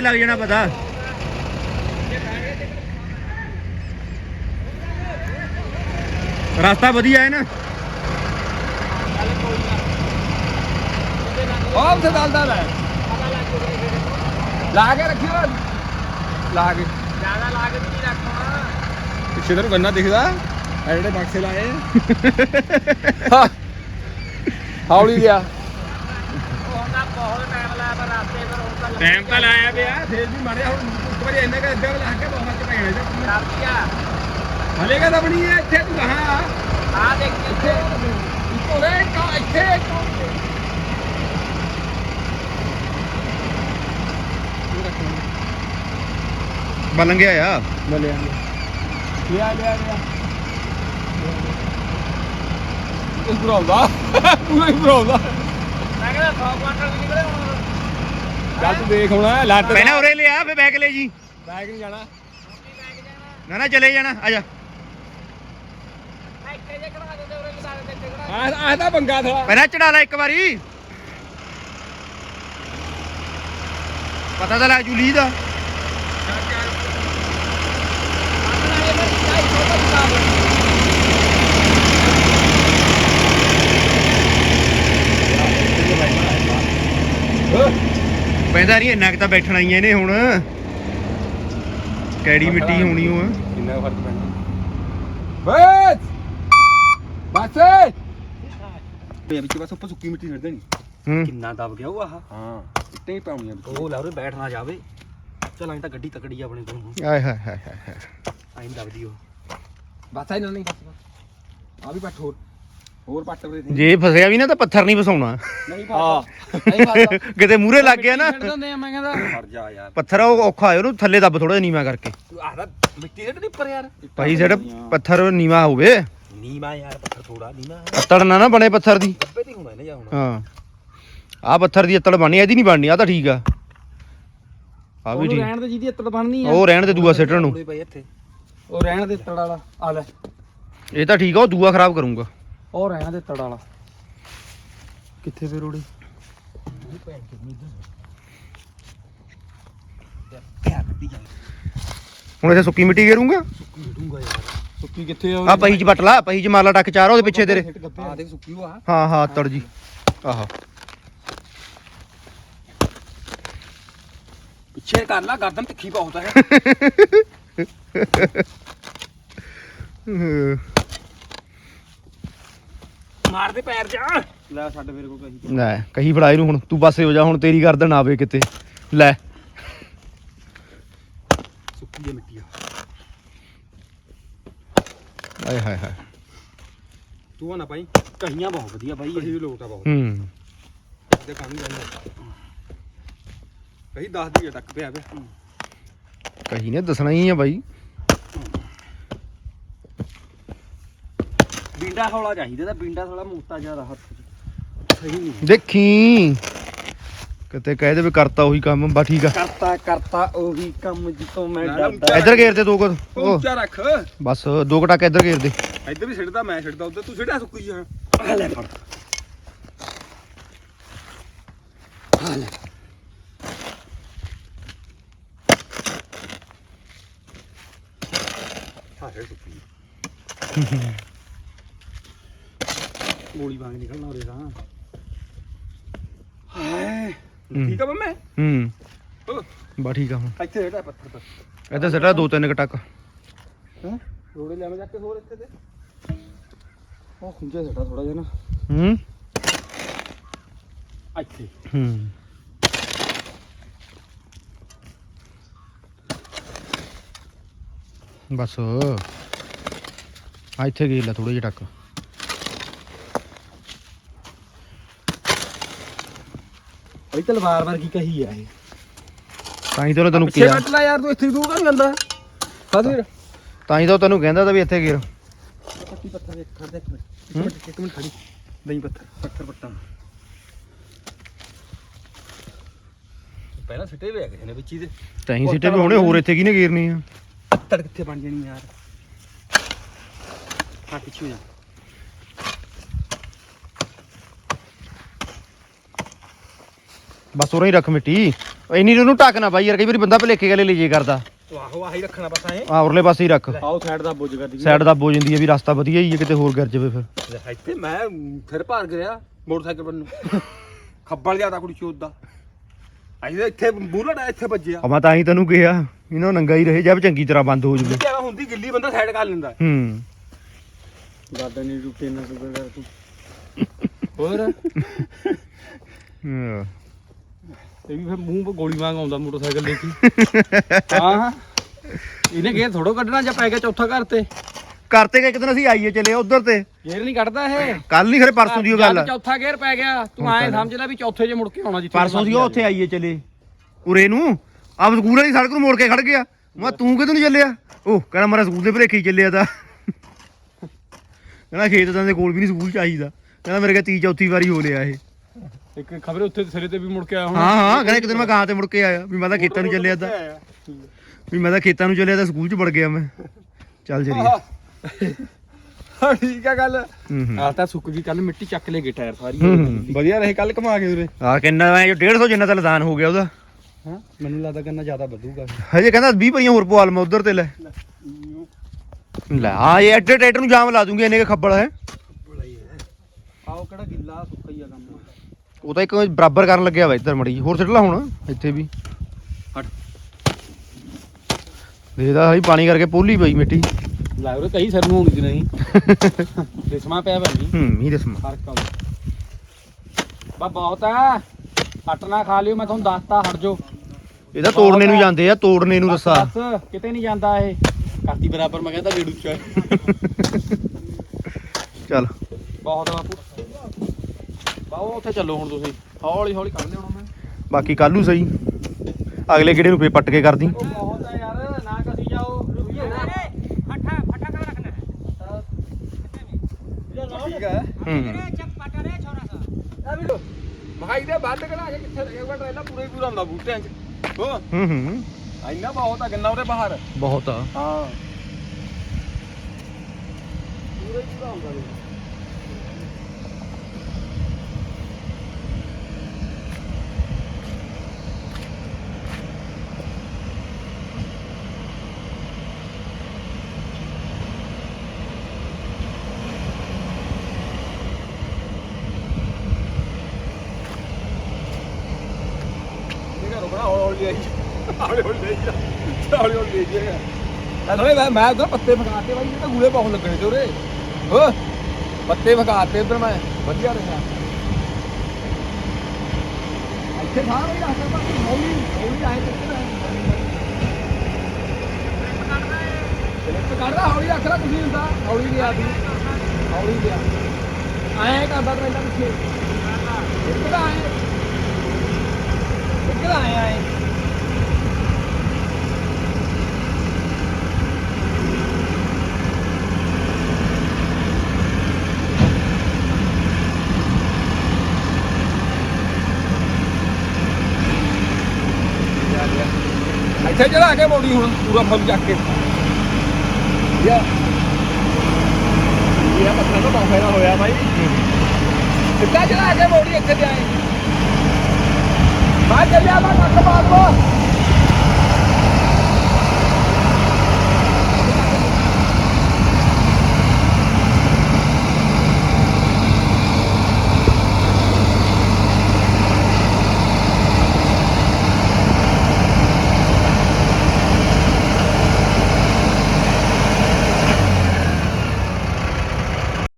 ਲੱਗ ਜਾਣਾ ਪਤਾ ਲੱਗ ਰਸਤਾ ਵਧੀਆ ਹੈ ਨਾ। ਆਪ ਤੇ ਦਲਦਲ ਹੈ। ਲਾ ਕੇ ਰੱਖਿਓ। ਲਾ ਕੇ। ਜ਼ਿਆਦਾ ਲਾ ਕੇ ਨਹੀਂ ਰੱਖਣਾ। ਪਿੱਛੇ ਤੈਨੂੰ ਗੰਨਾ ਦਿਖਦਾ। ਆ ਜਿਹੜੇ ਬਕਸੇ ਲਾਏ। ਹਾਂ। ਹੌਲੀ ਗਿਆ ਟਾਈਮ ਤਾਂ ਲਾਇਆ ਪਿਆ ਫੇਰ ਵੀ ਮੜਿਆ ਹੁਣ ਇੱਕ ਵਾਰੀ ਇੰਨੇ ਕਾ ਅੱਧੇ ਲਾ ਕੇ ਬਹੁਤ ਚ ਪੈਣਾ ਜੀ ਕਾਪੀਆ ਹਲੇ ਕਾ ਦਬਣੀ ਹੈ ਇੱਥੇ ਤੂੰ ਕਹਾਂ ਆ? ਦੇਖ ਇੱਥੇ। ਕਾ ਇੱਥੇ। ਇੱਕੋ ਬਲਨ ਗਿਆ ਆ। ਮੈਂ ਲਿਆ ਲਿਆ ਲਿਆ ਲਿਆ। ਇਸ ਬਰੋਦਾ ਪੂਰਾ ਹੀ ਬਰੋਦਾ ਮੈਂ ਕਹਿੰਦਾ 100 ਕੁਆਂਟਲ ਵੀ ਨਿਕਲੇ ਹੁਣ। ਚੱਲ ਤੂੰ ਦੇਖ ਹੁਣ ਲੱਟ ਪਹਿਲਾਂ ਉਰੇ ਲਿਆ ਫੇ ਬੈਗ ਲੈ ਜੀ। ਬੈਗ ਨਹੀਂ ਜਾਣਾ। ਨਾ ਨਾ ਚਲੇ ਜਾਣਾ ਆ ਜਾ। ਆ ਆ ਤਾਂ ਪੰਗਾ ਥਾ ਪਹਿਲਾਂ ਚੜਾ ਲੈ ਇੱਕ ਵਾਰੀ। ਪਤਾ ਤਾਂ ਲੱਗ ਜੂ ਲੀ ਦਾ। ਪੈਂਦਾ ਨਹੀਂ ਇੰਨਾ ਕੁ ਤਾਂ ਬੈਠਣਾ ਹੀ ਆ ਇਹਨੇ ਹੁਣ। ਕੈੜੀ ਮਿੱਟੀ ਹੋਣੀ ਉਹ ਕਿੰਨਾ ਫ਼ਰਕ ਪੈਂਦਾ? ਬਸ! ਬਸ! ਵਿੱਚ ਬਸ ਉੱਪਰ ਸੁੱਕੀ ਮਿੱਟੀ ਛੱਡ ਦੇਣੀ ਹੂੰ। ਕਿੰਨਾ ਦਬ ਗਿਆ ਉਹ ਆਹ। ਹਾਂ ਇੱਟਾਂ ਹੀ ਪਾਉਣੀਆਂ ਉਹ ਲੈ ਉਰੇ ਬੈਠ ਨਾ ਜਾਵੇ। ਚਲ ਅਸੀਂ ਤਾਂ ਗੱਡੀ ਤਕੜੀ ਆ ਆਪਣੇ ਕੋਲ ਆਏ ਹਾਏ ਹਾਏ ਹਾਏ ਹਾਏ। ਦਬਦੀ ਉਹ। ਬਸ ਇਹਨਾਂ ਨਹੀਂ ਬਸ ਆ ਵੀ ਹੋਰ ਹੋਰ ਪੱਟ ਵਰੇ ਜੇ ਫਸਿਆ ਵੀ ਨਾ ਤਾਂ ਪੱਥਰ ਨਹੀਂ ਫਸਾਉਣਾ। ਨਹੀਂ ਹਾਂ ਨਹੀਂ ਫਸਦਾ। *laughs* ਕਿਤੇ ਮੂਰੇ ਲੱਗ ਗਿਆ ਨਾ। ਛੱਡ ਦਿੰਦੇ ਆ ਮੈਂ ਕਹਿੰਦਾ। ਫੜ ਜਾ ਯਾਰ। ਪੱਥਰ ਉਹ ਔਖਾ ਹੈ ਉਹਨੂੰ ਥੱਲੇ ਦੱਬ ਥੋੜਾ ਨੀਵਾ ਕਰਕੇ। ਤੂੰ ਆਹਦਾ ਮਿੱਟੀ ਦੇ ਉੱਪਰ ਯਾਰ। ਭਾਈ ਸਾਡਾ ਪੱਥਰ ਨੀਵਾ ਹੋਵੇ। ਨੀਵਾ ਯਾਰ ਪੱਥਰ ਥੋੜਾ ਨੀਵਾ। ਅੱਤੜ ਨਾ ਨਾ ਬਣੇ ਪੱਥਰ ਦੀ। ਗੱਬੇ ਦੀ ਹੋਣਾ ਇਹਨੇ ਜਾ ਹੁਣ। ਹਾਂ। ਆ ਪੱਥਰ ਦੀ ਅੱਤੜ ਬਣਨੀ ਇਹਦੀ ਨਹੀਂ ਬਣਨੀ ਆ ਤਾਂ ਠੀਕ ਆ। ਆ ਵੀ ਠੀਕ। ਰਹਿਣ ਦੇ ਜਿਹਦੀ ਅੱਤੜ ਬਣਨੀ ਆ। ਉਹ ਰਹਿਣ ਦੇ ਦੂਆ ਸਿੱਟਣ ਨੂੰ। ਥੋੜੇ ਪਏ ਇੱਥੇ। ਉਹ ਰਹਿਣ ਦੇ ਤੜ ਵਾਲਾ। ਆ ਲੈ। ਇਹ ਤਾਂ ਠੀਕ ਆ ਉਹ ਦੂਆ ਖਰਾਬ ਕਰੂੰਗਾ। ਉਹ ਰਹਿਣ ਦੇ ਤੜ ਵਾਲਾ। ਕਿੱਥੇ ਫੇਰ ਉੜੀ ਹੁਣ ਇੱਥੇ ਸੁੱਕੀ ਮਿੱਟੀ ਗੇਰੂੰਗਾ ਸੁੱਕੀ ਕਿੱਥੇ ਆ ਪਹੀ ਚ ਪੱਟ ਲਾ ਪਹੀ ਚ ਮਾਰ ਲਾ ਟੱਕ ਚਾਰ ਉਹਦੇ ਪਿੱਛੇ ਤੇਰੇ। ਆ ਦੇਖ ਸੁੱਕੀ ਉਹ ਆ। ਹਾਂ ਹਾਂ ਅੱਤੜ ਜੀ। ਆਹਾ। ਪਿੱਛੇ ਕਰ ਲਾ ਗਰਦਨ ਤਿੱਖੀ ਬਹੁਤ *laughs* ਹੈ। ਮਾਰ ਦੇ ਪੈਰ ਜਾ। ਲੈ ਛੱਡ ਮੇਰੇ ਕੋਲ ਕਹੀ ਲੈ ਕਹੀ ਫੜਾ ਇਹਨੂੰ ਹੁਣ ਤੂੰ ਪਾਸੇ ਹੋ ਜਾ ਹੁਣ ਤੇਰੀ ਗਰਦਨ ਆਵੇ ਕਿਤੇ ਲੈ। ਸੁੱਕੀ ਜੇ ਮਿੱਟੀ ਆ। ਆਏ ਹਾਏ ਹਾਏ। ਤੂੰ ਨਾ ਪਾਈ ਕਹੀਆਂ ਬਹੁਤ ਵਧੀਆ ਕਹੀ ਵੀ ਲੋਟ ਆ ਬਹੁਤ। ਹੂੰ। ਤੇ ਕੰਮ ਹੀ ਜਾਂਦਾ ਕਹੀ 10 ਦੀ ਟੱਕ ਪਿਆ ਵੇ। ਕਹੀ ਨੇ ਦੱਸਣਾ ਹੀ ਆ ਬਾਈ ਬਿੰਡਾ ਹੌਲਾ ਚਾਹੀਦਾ ਤਾਂ ਬਿੰਡਾ ਥੋੜਾ ਮੋਟਾ ਜ਼ਿਆਦਾ ਹੱਥ 'ਚ। ਸਹੀ ਨਹੀਂ ਦੇਖੀ। ਕਿਤੇ ਕਹਿ ਦੇ ਵੀ ਕਰਤਾ ਉਹੀ ਕੰਮ ਬਾ ਠੀਕ ਆ। ਕਰਤਾ ਕਰਤਾ ਉਹੀ ਕੰਮ ਜਿੱਤੋਂ ਮੈਂ ਨਾ, ਨਾ, ਡਰਦਾ ਇੱਧਰ ਘੇਰ ਦੇ ਦੋ ਕੁ। ਉਹ ਉੱਚਾ ਰੱਖ। ਬਸ ਦੋ ਕਟਾਕ ਇੱਧਰ ਘੇਰ ਦੇ। ਇੱਧਰ ਵੀ ਛਿੜਦਾ ਮੈਂ ਛਿੜਦਾ ਉੱਧਰ ਤੂੰ ਛਿੜਿਆ ਸੁੱਕੀ ਹਾਂ ਆ ਲੈ ਫੜ। ਆ ਲੈ। ਹਾਂ ਹੈ ਸੁੱਕੀ। *laughs* ਗੋਲੀ ਵਾਂਗ ਨਿਕਲਣਾ ਉਹਦੇ ਤਾਂ। ਹੈ। ਠੀਕ ਆ ਬੰਮੇ ਹੂੰ। ਬਾ ਠੀਕ ਆ ਹੁਣ। ਇੱਥੇ ਜਿਹੜਾ ਪੱਥਰ ਪਰ। ਇੱਥੇ ਸੱਟਾ ਦੋ ਤਿੰਨ ਕਟਕ ਹਾਂ? ਰੋੜੇ ਲੈ ਮੈਂ ਜਾ ਕੇ ਹੋਰ ਇੱਥੇ ਤੇ ਉਹ ਖੁੰਝਾ ਸੱਟਾ ਥੋੜਾ ਜਿਹਾ ਨਾ। ਹੂੰ। ਇੱਥੇ। ਹੂੰ। ਬਸ। ਆ ਇੱਥੇ ਗਈ ਲੈ ਥੋੜੇ ਜਿਹਾ ਟੱਕ। ਬਈ ਤਲਵਾਰ ਵਰਗੀ ਕਹੀ ਆ ਇਹ। ਤਾਂ ਹੀ ਤਾਂ ਤੈਨੂੰ ਪਿੱਛੇ ਕਿਹਾ। ਕੱਟ ਲੈ ਯਾਰ ਤੂੰ ਇੱਥੇ ਦੂਰ ਕਰ ਜਾਂਦਾ? ਫਸ ਫਿਰ ਤਾਂ ਹੀ ਤਾਂ ਉਹ ਤੈਨੂੰ ਕਹਿੰਦਾ ਤਾਂ ਵੀ ਇੱਥੇ ਗਿਰ। ਪੱਟੀ ਪੱਥਰ ਦੇ ਖੜ ਦੇ ਇੱਕ ਮਿੰਟ। ਇੱਕ ਮਿੰਟ ਇੱਕ ਮਿੰਟ ਖੜੀ। ਦਹੀਂ ਪੱਥਰ ਪੱਥਰ ਪੱਟਾਂ। ਪਹਿਲਾਂ ਸਿੱਟੇ ਵੇ ਕਿਸੇ ਨੇ ਵਿੱਚ ਹੀ ਦੇ ਤਾਂ ਹੀ ਸਿੱਟੇ ਵੀ ਹੋਣੇ ਹੋਰ ਇੱਥੇ ਕਿਹਨੇ ਗੇਰਨੀ ਆ? ਪੱਤੜ ਕਿੱਥੇ ਬਣ ਜਾਣੀ ਯਾਰ? ਹਾਂ ਪਿੱਛੇ ਹੋ ਜਾ। ਬਸ ਉਰੇ ਹੀ ਰੱਖ ਮਿੱਟੀ। ਇੰਨੀ ਨੂੰ ਢੱਕ ਨਾ ਬਾਈ ਯਾਰ ਕਈ ਵਾਰੀ ਬੰਦਾ ਭਲੇਖੇ ਗਲੇ ਲੈ ਜੇ ਕਰਦਾ। ਆਹੋ ਆਹੀ ਰੱਖਣਾ ਬਸ ਐ। ਆ ਉਰਲੇ ਪਾਸੇ ਹੀ ਰੱਖ। ਆਓ ਸਾਈਡ ਦਾ ਬੁੱਝ ਕਰਦੀ ਸਾਈਡ ਦਾ ਬੋ ਜਾਂਦੀ ਹੈ ਵੀ ਰਸਤਾ ਵਧੀਆ ਹੀ ਹੈ ਕਿਤੇ ਹੋਰ ਗਿਰ ਜਾਵੇ ਫਿਰ। ਇੱਥੇ ਮੈਂ ਫਿਰ ਭਾਰ ਗਿਆ ਮੋਟਰਸਾਈਕਲ ਪਰ ਨੂੰ। ਖੱਬਲ ਜ਼ਿਆਦਾ ਕੁੜੀ ਚੋਦ ਦਾ। ਅਜੇ ਇੱਥੇ ਬੂਲਟ ਇੱਥੇ ਵੱਜਿਆ। ਆ ਮੈਂ ਤਾਂ ਹੀ ਤੈਨੂੰ ਕਿਹਾ ਇਹਨਾਂ ਨੂੰ ਨੰਗਾ ਹੀ ਰਹੇ ਜਦ ਚੰਗੀ ਤਰ੍ਹਾਂ ਬੰਦ ਹੋ ਜਾਵੇ। ਕਿਆ ਹੁੰਦੀ ਗਿੱਲੀ ਬੰਦਾ ਸਾਈਡ ਕਰ ਲੈਂਦਾ। ਹੂੰ। ਦਾਦਾ ਨੇ ਰੁਕੇ ਨਾ ਸੁਗਰ ਕਰ ਤੂੰ ਹੋਰ? ਹਾਂ। ਇਹ ਵੀ ਫਿਰ ਮੂੰਹ 'ਤੇ ਗੋਲੀ ਵਾਂਗ ਆਉਂਦਾ ਮੋਟਰਸਾਈਕਲ ਦੇਖੀ *laughs* ਹਾਂ ਇਹਨੇ ਗੇਰ ਥੋੜੋ ਕੱਢਣਾ ਜਾਂ ਪੈ ਗਿਆ ਚੌਥਾ ਘਰ ਤੇ। ਕਰਤੇ ਇੱਕ ਦਿਨ ਅਸੀਂ ਆਈਏ ਚਲੇ ਉਧਰ ਤੇ। ਗੇਰ ਨਹੀਂ ਕੱਢਦਾ ਇਹ। ਕੱਲ ਨਹੀਂ ਖਰੇ ਪਰਸੋਂ ਦੀ ਉਹ ਗੱਲ ਚੌਥਾ ਗੇਰ ਪੈ ਗਿਆ। ਤੂੰ ਐਂ ਸਮਝ ਲੈ ਵੀ ਚੌਥੇ 'ਚ ਮੁੜ ਕੇ ਆਉਣਾ ਜਿੱਥੇ ਪਰਸੋਂ ਸੀ ਉਹ ਉੱਥੇ ਆਈਏ ਚਲੇ। ਉਰੇ ਨੂੰ। ਆਪ ਸਕੂਲ ਵਾਲੀ ਸੜਕ ਨੂੰ ਮੋੜ ਕੇ ਖੜ ਗਿਆ। ਮੈਂ ਤੂੰ ਕਿਦੋਂ ਨਹੀਂ ਚੱਲਿਆ? ਉਹ ਕਹਿੰਦਾ ਮੇਰਾ ਸਕੂਲ ਦੇ ਭਰੇਖੇ ਹੀ ਚੱਲਿਆ ਤਾਂ। ਕਹਿੰਦਾ ਖੇਤ ਤਾਂ ਦੇ ਕੋਲ ਵੀ ਨਹੀਂ ਸਕੂਲ ਚਾਹੀਦਾ। ਕਹਿੰਦਾ ਮੇਰੇ ਕੋਲ ਤੀਜੀ ਚੌਥੀ ਵਾਰੀ ਹੋ ਲਿਆ ਇਹ। ਇੱਕ ਖਬਰੇ ਉੱਥੇ ਸਿਰੇ ਤੇ ਵੀ ਮੁੜ ਕੇ ਆਇਆ ਹੁਣ। ਹਾਂ ਹਾਂ ਕਹਿੰਦਾ ਇੱਕ ਦਿਨ ਮੈਂ ਗਾਂ ਤੇ ਮੁੜ ਕੇ ਆਇਆ। ਵੀ ਮੈਂ ਤਾਂ ਖੇਤਾਂ ਨੂੰ ਚੱਲਿਆ ਤਾਂ। ਵੀ ਮੈਂ ਤਾਂ ਖੇਤਾਂ ਨੂੰ ਚੱਲਿਆ ਤਾਂ ਸਕੂਲ 'ਚ ਵੜ ਗਿਆ ਮੈਂ। ਚੱਲ ਜਰੀ ਹਾਂ ਠੀਕ ਆ ਗੱਲ। ਆ ਤਾਂ ਸੁੱਕ ਗਈ ਕੱਲ ਮਿੱਟੀ ਚੱਕ ਲੈ ਗਏ ਟਾਇਰ ਸਾਰੀ। ਵਧੀਆ ਰਹੇ ਕੱਲ ਕਮਾ ਕੇ ਉਰੇ। ਆ ਕਿੰਨਾ ਐ ਜੋ 150 ਜਿੰਨਾ ਤਾਂ ਲਦਾਨ ਹੋ ਗਿਆ ਉਹਦਾ। ਹਾਂ ਮੈਨੂੰ ਲੱਗਦਾ ਕਿੰਨਾ ਜ਼ਿਆਦਾ ਵਧੂਗਾ। ਹਜੇ ਕਹਿੰਦਾ 20 ਪਈਆਂ ਹੋਰ ਪਵਾ ਲਵਾਂ ਉਧਰ ਤੇ ਲੈ। ਲੈ ਆ ਇਹ ਐਡੇ ਟਰੈਕਟਰ ਨੂੰ ਜਾਮ ਲਾ ਦੂੰਗੀ ਇੰਨੇ ਕੇ ਖੱਬਲ ਹੈ। ਆਓ ਕਿਹੜਾ ਗਿੱਲਾ ਸੁੱਕਾ ਹੀ ਆ ਕੰਮ। ਉਹ ਤਾਂ ਇੱਕ ਬਰਾਬਰ ਕਰਨ ਲੱਗਿਆ ਵਾ ਇੱਧਰ ਮੜੀ ਹੋਰ ਸਿੱਟ ਲਾ ਹੁਣ ਇੱਥੇ ਵੀ। ਹਟ। ਦੇਖਦਾ ਹਈ ਪਾਣੀ ਕਰਕੇ ਪੋਲੀ ਪਈ ਮਿੱਟੀ। ਲੈ ਕਈ ਸਰ ਨੂੰ ਹੋਣੀ ਨਹੀਂ। *laughs* ਰਿਸਮਾ ਪਿਆ ਭਾਈ ਹੂੰ ਫ਼ਰਕ ਆ ਬਾ ਬਹੁਤ ਆ। ਹੱਟ ਨਾ ਖਾ ਲਿਓ ਮੈਂ ਤੁਹਾਨੂੰ ਦੱਸਤਾ ਹਟ ਜੋ ਇਹਦਾ ਤੋੜਨੇ ਨੂੰ ਜਾਂਦੇ ਆ ਤੋੜਨੇ ਨੂੰ ਦੱਸਾ। ਬਸ ਕਿਤੇ ਨਹੀਂ ਜਾਂਦਾ ਇਹ। ਕਾਤੀ ਬਰਾਬਰ ਮੈਂ ਕਹਿੰਦਾ ਗੇੜੂ ਚ। ਚੱਲ। ਬਹੁਤ ਬਾਪੂ। ਬਾਓ ਉੱਥੇ ਚੱਲੋ ਹੁਣ ਤੁਸੀਂ। ਹੌਲੀ ਹੌਲੀ ਕੱਢ ਲਿਆਉਣਾ ਮੈਂ। ਬਾਕੀ ਕੱਲ ਨੂੰ ਸਹੀ। ਅਗਲੇ ਕਿਹੜੇ ਨੂੰ ਫੇ ਪੱਟ ਕੇ ਕਰਦੀ? ਬਹੁਤ ਆ ਯਾਰ ਨਾ ਕਸੀ ਹੁੰਦਾ ਬੂਟਿਆਂ ਹੌਲੀ ਹੌਲੀ ਲੈ ਜਾ। ਹੌਲੀ ਹੌਲੀ ਲੈ ਜਾਏਗਾ ਮੈਂ ਮੈਂ ਮੈਂ ਉਧਰ ਪੱਤੇ ਫਕਾਤੇ ਬਾਈ, ਇਹ ਤਾਂ ਗੂਲੇ ਬਹੁਤ ਲੱਗਣੇ ਤੇ ਉਰੇ। ਹੋ ਪੱਤੇ ਫਕਾਤੇ ਉਧਰ ਮੈਂ। ਵਧੀਆ ਰਿਹਾ। ਇੱਥੇ ਸਾਰਾ ਹੀ ਪਰ ਹੌਲੀ ਹੌਲੀ ਆਏ ਕਿੱਥੇ ਸਲਿੱਪ ਕੱਢਦਾ ਹੌਲੀ ਰੱਖ ਲੈ ਤੁਸੀਂ ਹੁੰਦਾ ਹੌਲੀ ਲਿਆ ਦੀ ਹੌਲੀ ਲਿਆ। ਆਏ ਕਰਦਾ ਟਰੇਲਾ ਪਿੱਛੇ। ਇੱਕ ਤਾਂ ਆਏ। ਇੱਕ ਤਾਂ ਆਏ ਆਏ। ਇੱਥੇ ਚੜਾ ਕੇ ਮੋੜੀ ਹੁਣ ਪੂਰਾ ਫੁੱਲ ਚੱਕ ਕੇ। ਯਾ ਹੋਈ ਆ ਤੋਂ ਬਹੁਤ ਹੋਇਆ ਬਾਈ। ਸਿੱਧਾ ਚਲਾ ਕੇ ਮੋੜੀ ਇੱਥੇ ਤੇ ਆਏ। ਮੈਂ ਚੱਲਿਆ ਮੈਂ ਕੱਟ ਬਾਤ